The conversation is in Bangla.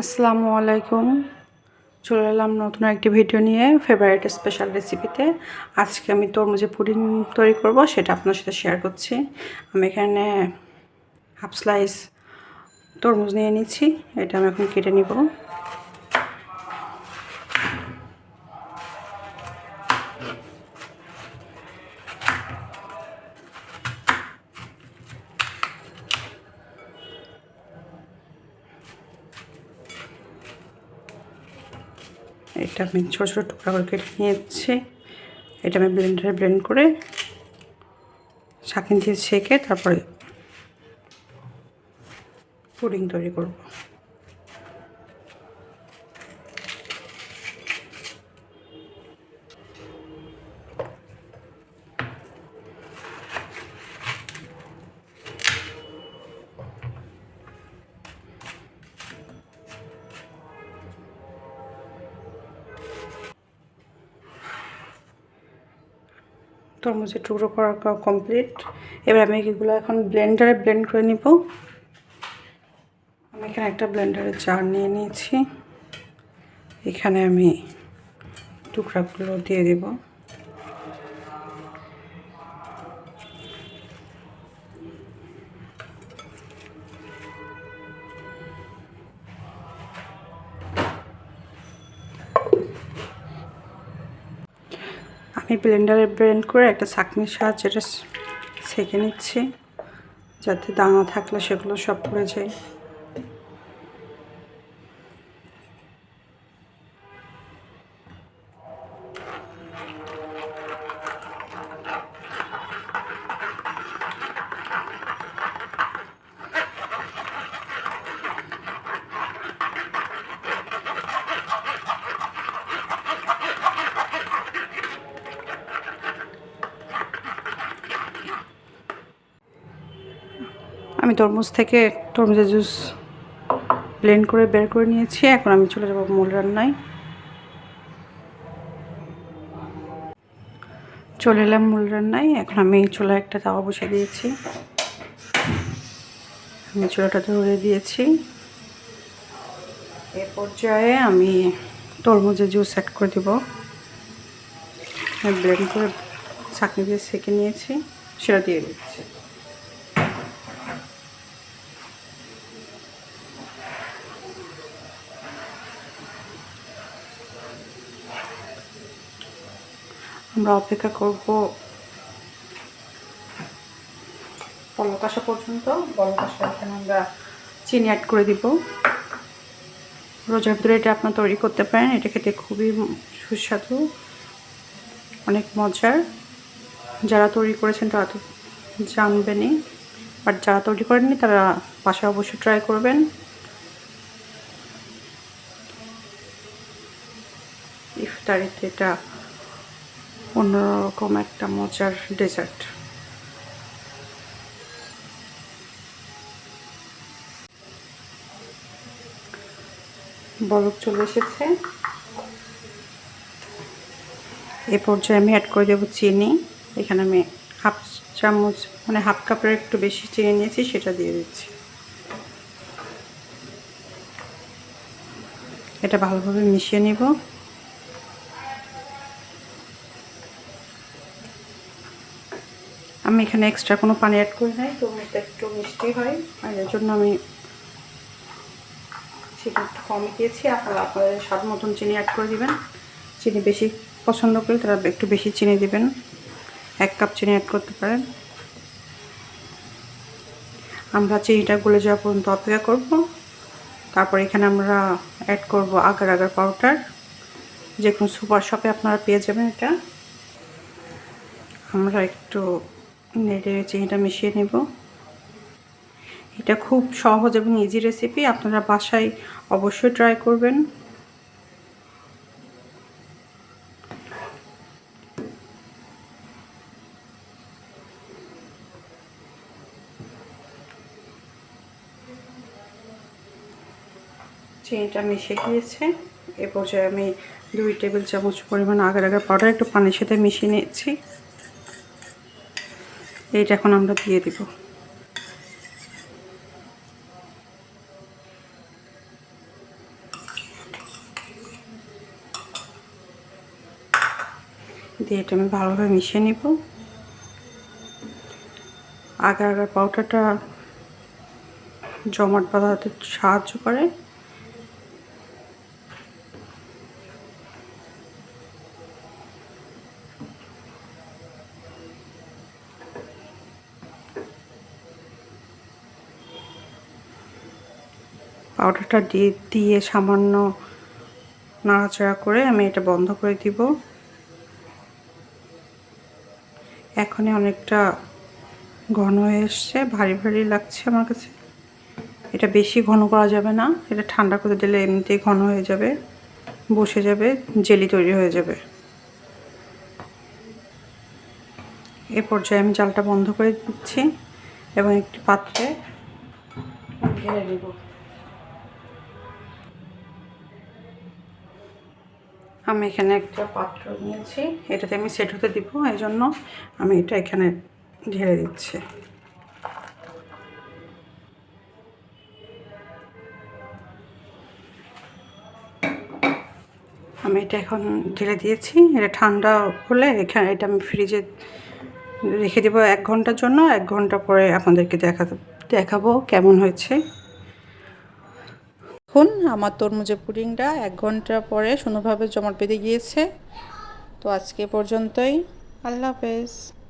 আসসালামু আলাইকুম। চলে এলাম নতুন একটি ভিডিও নিয়ে ফেভারিট স্পেশাল রেসিপিতে আজকে আমি তরমুজে পুডিং তৈরি করব, সেটা আপনার সাথে শেয়ার করছি। আমি এখানে হাফ স্লাইস তরমুজ নিয়ে নিচ্ছি, এটা আমি এখন কেটে নিব। এটা আমি ছোটো ছোটো টুকরা করে কেটে নিয়েছি। এটা আমি ব্লেন্ডারে ব্লেন্ড করে ছাঁকিন দিয়ে ছেঁকে তারপরে পুডিং তৈরি করব। তরমুজের টুকরো করা কমপ্লিট এবার আমি এগুলো এখন ব্লেন্ডারে ব্লেন্ড করে নিব। আমি এখানে একটা ব্লেন্ডারে জার নিয়ে নিয়েছি। এখানে আমি টুকরাগুলো দিয়ে দেব। আমি ব্লেন্ডারে ব্লেন্ড করে একটা ছাঁকনির সাহায্যে এটা নিচ্ছি, যাতে দানা থাকলে সেগুলো সব পড়ে যায়। আমি তরমুজ থেকে তরমুজের জুস ব্লেন্ড করে বের করে নিয়েছি। এখন আমি চলে যাব মূল রান্নায়। চলে এলাম মূল রান্নায়। এখন আমি চুলা একটা তাওয়া বসে দিয়েছি। আমি চুলাটা ধরে দিয়েছি। এ পর্যায়ে আমি তরমুজের জুস অ্যাড করে দেবো। ব্লেন্ড করে ছাঁকনি দিয়ে সেঁকে নিয়েছি। সেটা দিয়ে দিচ্ছি। আমরা অপেক্ষা করব পলক আসা পর্যন্ত। পলক আসা এখানে আমরা চিনি অ্যাড করে দিব। রোজার ভিতরে এটা আপনার তৈরি করতে পারেন। এটা খেতে খুবই সুস্বাদু, অনেক মজার। যারা তৈরি করেছেন তারা তো জানবেনই। বাট যারা তৈরি করেননি তারা বাসায় অবশ্যই ট্রাই করবেন। ইফতারিতে এটা অন্যরকম একটা মজার ডেজার্ট। বরফ চলে এসেছে। এ পর্যায়ে আমি অ্যাড করে দেবো চিনি। এখানে আমি হাফ চামচ মানে হাফ কাপের একটু বেশি চিনি নিয়েছি, সেটা দিয়ে দিচ্ছি। এটা ভালোভাবে মিশিয়ে নিব। আমি এখানে এক্সট্রা কোনো পানি অ্যাড করি নাই তরমুজটা একটু মিষ্টি হয়। আর এর জন্য আমি চিনি একটু কমই দিয়েছি। আপনারা আপনাদের স্বাদ মতন চিনি অ্যাড করে দিবেন। চিনি বেশি পছন্দ করলে তারা একটু বেশি চিনি দিবেন। এক কাপ চিনি অ্যাড করতে পারেন। আমরা চিনিটা গলে যাওয়া পর্যন্ত অপেক্ষা করব। তারপর এখানে আমরা অ্যাড করব আগার আগার পাউডার যে কোনো সুপার শপে আপনারা পেয়ে যাবেন এটা। আমরা একটু নেড়ে চিনিটা মিশিয়ে নেব। এটা খুব সহজ এবং ইজি রেসিপি আপনারা বাসায় অবশ্যই ট্রাই করবেন। চিনিটা মিশে গিয়েছে। এ পর্যায়ে আমি দুই টেবিল চামচ পরিমাণ আগার আগার পাউডার একটু পানির সাথে মিশিয়ে নিয়েছি এইটা এখন আমরা দিয়ে দেব। দিয়ে এটা আমি ভালোভাবে মিশিয়ে নিব। আগে আগে পাউডারটা জমাট বাঁধাতে সাহায্য করে। পাউডারটা দিয়ে দিয়ে সামান্য নাড়াচাড়া করে আমি এটা বন্ধ করে দিব। এখনই অনেকটা ঘন হয়ে এসছে, ভারী ভারী লাগছে আমার কাছে। এটা বেশি ঘন করা যাবে না, এটা ঠান্ডা করে দিলে এমনিতেই ঘন হয়ে যাবে, বসে যাবে, জেলি তৈরি হয়ে যাবে। এ পর্যায়ে আমি জালটা বন্ধ করে দিচ্ছি এবং একটি পাত্রে ঢেলে দেব আমি এখানে একটা পাত্র নিয়েছি। এটাতে আমি সেট হতে দিব এই জন্য আমি এটা এখানে ঢেলে দিচ্ছি। আমি এটা এখন ঢেলে দিয়েছি, এটা ঠান্ডা হলে এখানে এটা আমি ফ্রিজে রেখে দেবো এক ঘণ্টার জন্য। এক ঘণ্টা পরে আপনাদেরকে দেখা, দেখাবো কেমন হয়েছে। এখন আমার তরমুজের পুডিংটা এক ঘণ্টা পরে সুন্দরভাবে জমাট বেঁধে গিয়েছে। তো আজকে পর্যন্তই। আল্লাহ হাফেজ।